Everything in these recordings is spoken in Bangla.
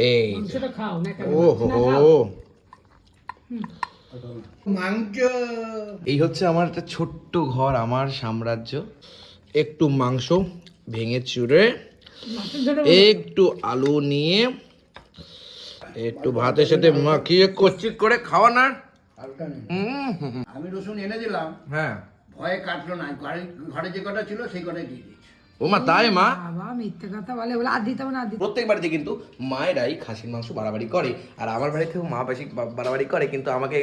এই এই হচ্ছে আমার একটা ছোট্ট ঘর আমার সাম্রাজ্য। একটু মাংস ভেঙে চুড়ে একটু আলু নিয়ে একটু ভাতের সাথে মাখিয়ে কচি করে খাওয়া না। হুম, হুম, হুম। আমি রসুন এনে দিলাম। হ্যাঁ। ভয়ে কাটলো না। ঘরে ঘরে যে কটা ছিল সেই কটাই দিয়ে দিয়েছি ও মা তাই মা? বাবা মিথ্যে কথা বলে বলে আর দিতে হবে না প্রত্যেক বাড়িতে কিন্তু মায়েরাই খাসির মাংস বাড়াবাড়ি করে আর আমার বাড়িতেও মা বেশি বাড়াবাড়ি করে কিন্তু আমাকে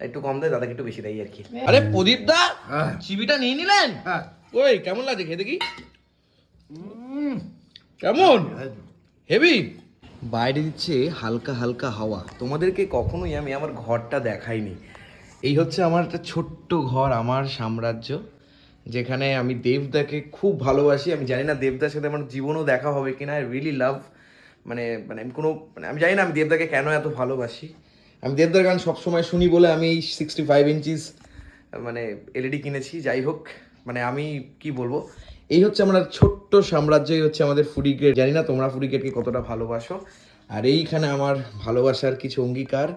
একটু কম দেয় দাদাকে একটু বেশি দেয় আর কি। আরে প্রদীপ দা হ্যাঁ। চিবিটা নিয়ে নিলেন? হ্যাঁ। ওই কেমন লাগছে খেতে কি কেমন? হেভি। বাইরে দিচ্ছে হালকা হালকা হাওয়া। তোমাদেরকে কখনোই আমি আমার ঘরটা দেখাইনি। এই হচ্ছে আমার একটা ছোট্ট ঘর আমার সাম্রাজ্য। যেখানে আমি দেবদাকে খুব ভালোবাসি। আমি জানি না দেবদার সাথে আমার জীবনও দেখা হবে কিনা। আই রিয়েলি লাভ মানে মানে আমি কোনো মানে আমি জানি না আমি দেবদাকে কেন এত ভালোবাসি। আমি দেবদার গান সবসময় শুনি বলে আমি এই সিক্সটি ফাইভ ইঞ্চিস মানে এলইডি কিনেছি। যাই হোক মানে আমি কি বলব? এই হচ্ছে আমরা ছোট্ট সাম্রাজ্যই হচ্ছে আমাদের ফুডি গ্রেড জানি না তোমরা ফুডি গ্রেডকে কতটা ভালোবাসো। আর এইখানে আমার ভালোবাসার কিছু অঙ্গীকার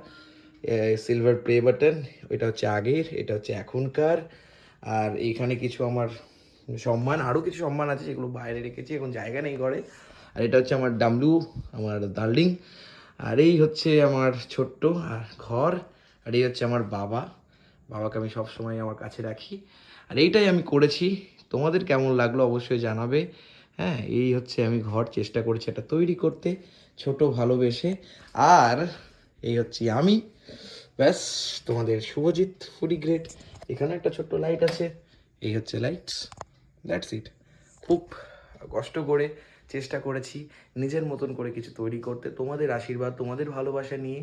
সিলভার প্লে বাটন এটা হচ্ছে আগের, এটা হচ্ছে এখনকার। আর এইখানে কিছু আমার সম্মান আরও কিছু সম্মান আছে যেগুলো বাইরে রেখেছি, এখন জায়গা নেই ঘরে। আর এটা হচ্ছে আমার ডামলু, আমার ডার্লিং আর এই হচ্ছে আমার ছোট্ট, আর ঘর। আর এই হচ্ছে আমার বাবা। বাবাকে আমি সবসময় আমার কাছে রাখি। আর এইটাই আমি করেছি। তোমাদের কেমন লাগল অবশ্যই জানাবে। হ্যাঁ এই হচ্ছে আমি ঘর, চেষ্টা করেছি এটা তৈরি করতে, ছোট ভালোবেসে। আর এই হচ্ছে আমি। ব্যাস, তোমাদের শুভজিৎ ফুডি গ্রেট এখানে একটা ছোট্ট লাইট আছে। এই হচ্ছে লাইটস দ্যাটস ইট খুব কষ্ট করে চেষ্টা করেছি নিজের মতন করে কিছু তৈরি করতে। তোমাদের আশীর্বাদ তোমাদের ভালোবাসা নিয়ে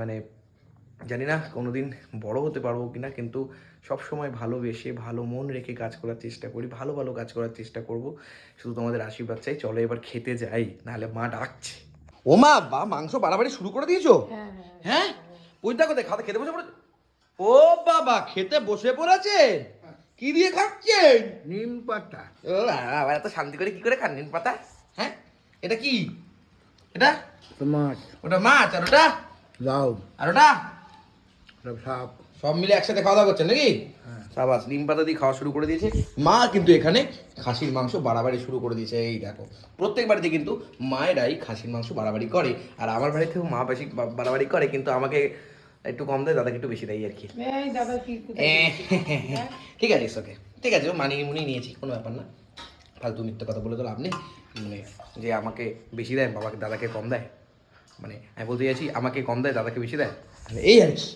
মানে জানি না কোনোদিন বড় হতে পারব কি না কিন্তু সব সময় ভালোবেসে ভালো মন রেখে কাজ করার চেষ্টা করি ভালো ভালো কাজ করার চেষ্টা করব। শুধু তোমাদের আশীর্বাদ চাই চলো এবার খেতে যাই নাহলে মা ডাকছে। ও মা বা মাংস বাড়াবাড়ি শুরু করে দিয়েছ? হ্যাঁ ওই দেখো দেখ খাতে খেতে বসে পড়েছে। ও বাবা খেতে বসে পড়েছে? কি দিয়ে খাচ্ছেন? নিম পাতা। ও বাবা এত শান্তি করে কি করে খান নিম পাতা? হ্যাঁ এটা কি? এটা? মাছ। ওটা মাছ আর ওটা? লাউ। আর ওটা? সাপ। সব মিলে একসাথে খাওয়া দাওয়া করছেন নাকি? সাবাস নিম পাতা দিয়ে খাওয়া শুরু করে দিয়েছে। মা কিন্তু এখানে খাসির মাংস বাড়াবাড়ি শুরু করে দিয়েছে এই দেখো। প্রত্যেক বাড়িতে কিন্তু মায়েরাই খাসির মাংস বাড়াবাড়ি করে আর আমার বাড়িতেও মা বেশি বাড়াবাড়ি করে কিন্তু আমাকে একটু কম দেয় দাদাকে একটু বেশি দেয় আর কি। ঠিক আছে ওকে ঠিক আছে ও মানিয়ে মুনিয়ে নিয়েছি কোনো ব্যাপার না। ফালতু মিথ্যে কথা বলে তো লাভ নেই। মানে যে আমাকে বেশি দেয় বাবাকে দাদাকে কম দেয়। মানে আমি বলতে চাইছি আমাকে কম দেয় দাদাকে বেশি দেয়। মানে এই আর কি।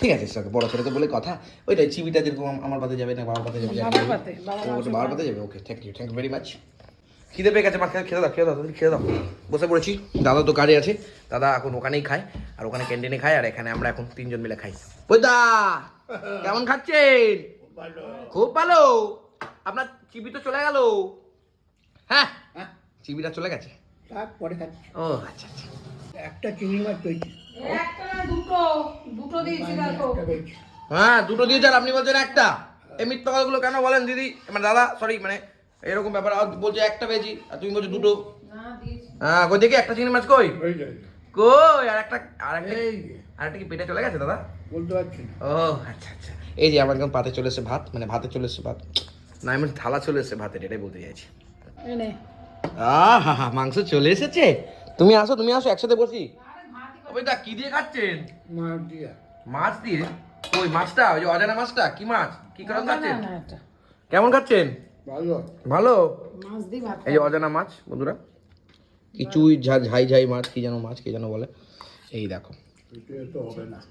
ঠিক আছে সাথে বড় ছেলে তো বলে কথা। ওইটাই চিবিটা যেরকম আমার পাতে যাবে না বাবার পাতে যাবে বাবার পাতে যাবে। Okay thank you thank you very much খিদে পেয়ে গেছে মা খেয়ে খেয়ে দাও খেয়ে দাও তাদের খেয়ে দাও। বসে পড়েছি। দাদা তো কাজে আছে। দাদা এখন ওখানেই খায় আর ওখানে ক্যান্টিনে খায় আর এখানে আমরা এখন তিনজন মিলে খাই। দা কেমন খাচ্ছেন? খুব ভালো। আপনার চিবি তো চলে গেল। হ্যাঁ হ্যাঁ চিবিটা চলে গেছে। খাচ্ছি। ও আচ্ছা আচ্ছা। একটা চিংড়ি মাছ না দুটো। দিয়েছি হ্যাঁ দুটো দিয়ে যান আপনি বলছেন একটা। এই মিথ্যা কথাগুলো কেন বলেন দিদি? মানে দাদা সরি মানে এরকম ব্যাপার। আর বলছে একটা পেয়েছি আর তুমি বলছো দুটো। হ্যাঁ কই দেখি একটা চিংড়ি মাছ কই? ওই কই? আর একটা আর একটা আর একটা কি পেটে চলে গেছে দাদা? বলতে পারছি ও আচ্ছা আচ্ছা। এই যে আমার এখন পাতে চলে এসেছে ভাত মানে ভাতে চলে এসেছে ভাত। না আমি থালা চলে এসেছে ভাতের এটাই বলতে চাইছি। আহা হা মাংস চলে এসেছে? তুমি আসো তুমি আসো একসাথে বসি। ওই দা কি দিয়ে খাচ্ছেন? মাছ দিয়া। মাছ দিয়ে? ওই মাছটা? ওই যে অজানা মাছটা? কি মাছ? কি করে খাচ্ছেন? কেমন খাচ্ছেন? ভালো। এই যে অজানা মাছ বন্ধুরা। কিছুই ঝা- ঝাই ঝাই মাছ কি যেন মাছ কি যেন বলে। এই দেখো। এটা তো হবে না।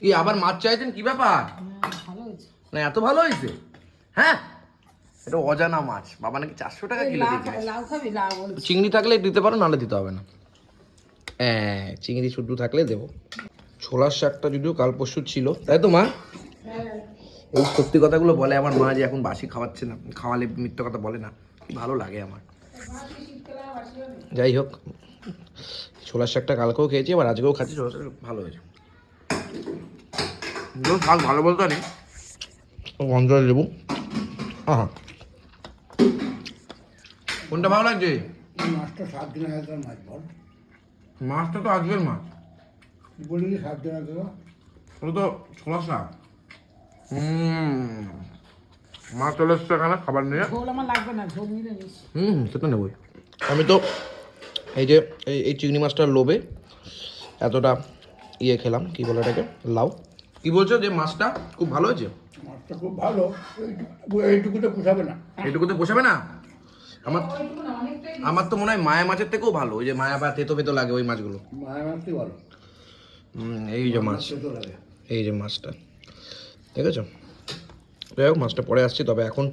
কি আবার মাছ চাইছেন কি ব্যাপার? হ্যাঁ, না এত ভালো হয়েছে? হ্যাঁ? এটা অজানা মাছ। বাবা নাকি চারশো টাকা কিলো চিংড়ি থাকলে দিতে পারো নাহলে দিতে হবে না। হ্যাঁ চিংড়ি শুধু থাকলে দেবো। ছোলার শাকটা যদিও কাল পরশু ছিল। তাই তো মা? এই সত্যি কথাগুলো বলে আমার মা যে এখন বাসি খাওয়াচ্ছে না খাওয়ালে মিথ্যে কথা বলে না ভালো লাগে আমার। যাই হোক ছোলার শাকটা কালকেও খেয়েছি আবার আজকেও খাচ্ছি ছোলার শাক ভালো হয়েছে। শাক ভালো বলতে নেই গন্ধ লেবু। হ্যাঁ কোনটা ভালো লাগছে? মাছটা সাত দিন আগেকার মাছ বল। মাছটা তো আজকের মাছ। বলিনি সাত আছে ওটা তো ছোলা শাক। মাছ চলে এসছে এখানে খাবার নিয়ে। হুম সেটা নেবই। আমি তো এই যে এই এই চিংড়ি মাছটার লোভে এতটা ইয়ে খেলাম কি বলে এটাকে? লাউ। কি বলছো যে মাছটা খুব ভালো হয়েছে? মাছটা খুব ভালো এইটুকু- এইটুকুতে পোষাবে না। পোষাবে না? আমার আমার তো মনে হয় মায়া মাছের থেকেও ভালো ওই যে মায়া বা তেতো ফেতো লাগে ওই মাছগুলো। মায়ের মাছটি ভালো। হুম, এই যে মাছ এই যে মাছটা। ঠিক আছে যাই হোক মাছটা পরে আসছি তবে এখন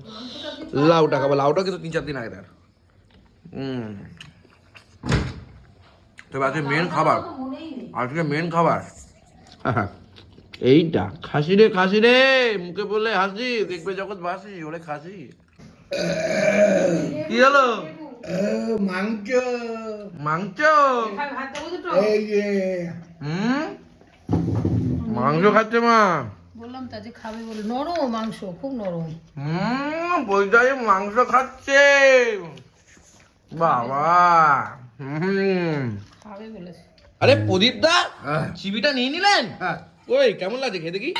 লাউটা খাব। লাউটা কিন্তু তিন চার দিন আগে তার হুম। তবে আজকে মেন খাবার। আজকে মেন খাবার। এইটা। খাসি রে খাসি রে! মুখে বললে হাসি দেখবে যখন বাসি ওরে খাসি। কি হলো? মাংস। মাংস? এই যে। হুম? মাংস খাচ্ছে মা। বললাম তা যে খাবে বলে। নরম মাংস খুব নরম। হুম বৈদাই মাংস খাচ্ছে। বাবা হুম। খাবে বলেছে। আরে প্রদীপ দা হ্যাঁ। চিবিটা নিয়ে নিলেন? হ্যাঁ। ওই কেমন লাগছে খেয়ে দেখি?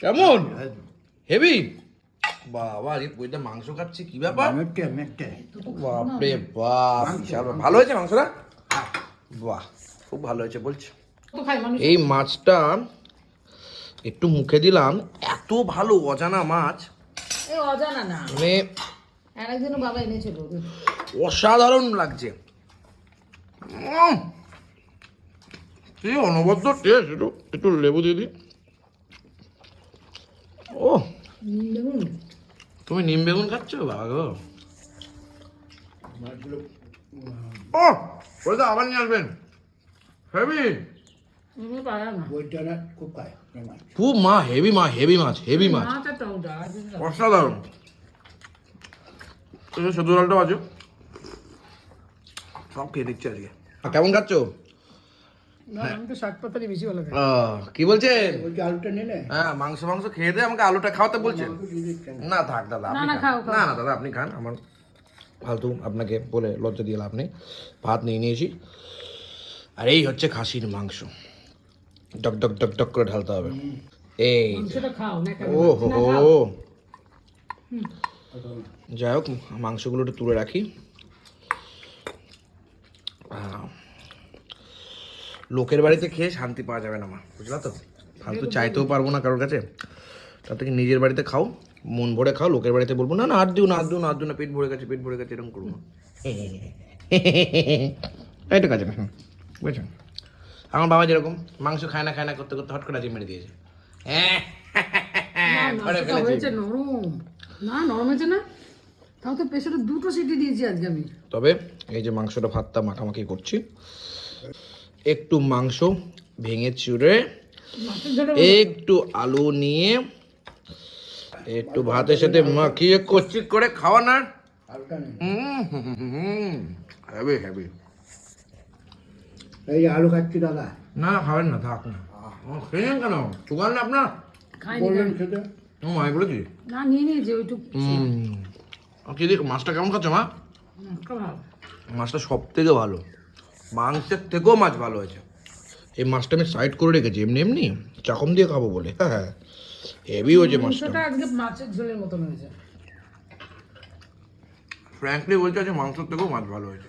কেমন? হেভি? বাবা আরে বৈদা মাংস খাচ্ছে কি ব্যাপার? বাপরে বাপ। ভালো হয়েছে মাংসটা? বাহ খুব ভালো হয়েছে বলছে। এই মাছটা একটু মুখে দিলাম। এত ভালো অজানা মাছ। অজানা না। মানে আরেকদিনও বাবা এনেছিল অসাধারণ লাগছে! কি অনবদ্য টেস্ট একটু একটু লেবু দিয়ে দিই। ও। তুমি নিম বেগুন খাচ্ছ? বাবা গো। ও বলে তো আবার নিয়ে আসবেন। হেভি। খুব মাছ। মা হেভি মা হেভি মাছ হেভি মাছ। অসাধারণ। এই যে সেদ্ধ ডালটাও আছে সব খেয়ে দিচ্ছি আজকে। কেমন খাচ্ছ? কি বলছেন? আলুটা হ্যাঁ মাংস মাংস খেয়ে দিয়ে আমাকে আলুটা খাওয়াতে বলছেন। দিচ্ছেন না থাক দাদা আপনি না। না না দাদা আপনি খান। আমার ফালতু আপনাকে বলে লজ্জা দিয়ে লাভ নেই। ভাত নিয়ে নিয়েছি। আর এই হচ্ছে খাসির মাংস। ডক ডক ডক ডক করে ঢালতে হবে এই সেটা খাও না কেন ও হো হো যাই হোক মাংসগুলো একটু তুলে রাখি লোকের বাড়িতে খেয়ে শান্তি পাওয়া যাবে না মা বুঝলা তো ফালতু চাইতেও পারব না কারোর কাছে তার থেকে নিজের বাড়িতে খাও মন ভরে খাও লোকের বাড়িতে বলব না না আর দিও না আর দিও না আর দিও না পেট ভরে গেছে পেট ভরে গেছে এরকম করব না এইটা কাজে বুঝেছেন আমার বাবা যেরকম মাংস খায় না খায় না করতে করতে হট করে আজকে মেরে দিয়েছে। হ্যাঁ। ফেলেছি। নরম। না নরম হয়েছে না। তাও তো প্রেশারে দুটো সিটি দিয়েছি আজকে আমি। তবে এই যে মাংসটা ভাতটা মাখামাখি করছি একটু মাংস ভেঙে চুড়ে একটু আলু নিয়ে একটু ভাতের সাথে মাখিয়ে কচি করে খাওয়া না। হ্যাভি হ্যাভি এই আলু খাচ্ছি দাদা। না না খাবেন না থাক না। ও, খেয়ে কেন? সুগার না আপনার? বললেন। সেটা ও মাই বলেছি না নিয়ে নিয়েছি ওইটুকু। কি দেখ মাছটা কেমন খাচ্ছ মা? মাছটা সব থেকে ভালো। মাংসের থেকেও মাছ ভালো হয়েছে। এই মাছটা আমি সাইড করে রেখেছি এমনি এমনি। চাকম দিয়ে খাব বলে হ্যাঁ হ্যাঁ। হেভি হয়েছে মাছটা। আজকে মাছের ঝোলের মতন হয়েছে। ফ্র্যাঙ্কলি বলতে আছে মাংসের থেকেও মাছ ভালো হয়েছে।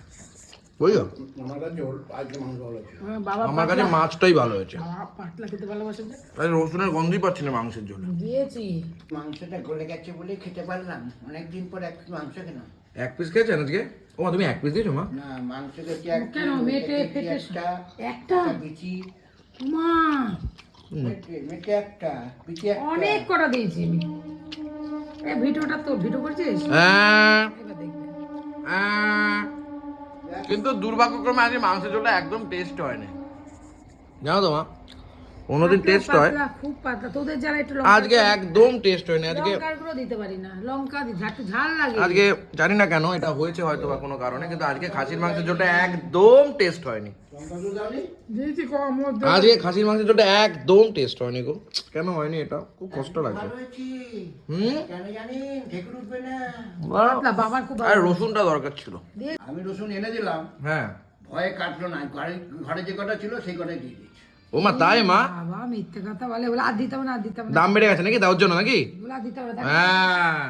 বুঝলো আমার কাছে ওর- আজকে মাংস ভালো আছে বাবা আমার কাছে মাছটাই ভালো হয়েছে। পাতলা খেতে ভালোবাসে তাই রসুনের গন্ধই পাচ্ছি না মাংসের জন্য। দিয়েছি। মাংসটা গলে গেছে বলে খেতে পারলাম। অনেকদিন পর এক মাংস খেলাম। এক পিস খেয়েছেন আজকে? ও মা, তুমি এক পিস দিয়েছ মা? না মাংস খেতে এক কেন? মেটে ফেটে একটা বিচি। মা মেটে মেটে একটা বিচি একটা। অনেক কটা দিয়েছি আমি। এই ভিডিওটা তো ভিডিও করছিস? হ্যাঁ, এবার দেখবে। হ্যাঁ। কিন্তু দুর্ভাগ্যক্রমে আজকে মাংসের ঝোলটা একদম টেস্ট হয়নি। জানো তো মা অন্যদিন টেস্ট হয়। খুব পাতলা। তোদের যারা একটু লঙ্কা আজকে একদম টেস্ট হয়নি। আজকে লঙ্কার গুঁড়ো দিতে পারি না। লঙ্কা দি একটু ঝাল লাগে। আজকে জানি না কেন এটা হয়েছে হয়তো বা কোনো কারণে কিন্তু আজকে খাসির মাংসের ঝোলটা একদম টেস্ট হয়নি। আজকে খাসির মাংসের ঝোলটা একদম টেস্ট হয়নি গো। কেন হয়নি এটা? খুব কষ্ট লাগছে। হুম? কেন জানেন ঢেকুর না। বাবার খুব আর রসুনটা দরকার ছিল। আমি রসুন এনে দিলাম। হ্যাঁ। ভয়ে কাটলো না। ঘরে ঘরে যে কটা ছিল সেই কটাই দিয়ে দিয়েছে। ও মা তাই মা? বাবা মিথ্যে কথা বলে। বলে আর দিতে না আর দিতে না দাম বেড়ে গেছে নাকি? দাওর জন্য নাকি? বলে আর না হ্যাঁ।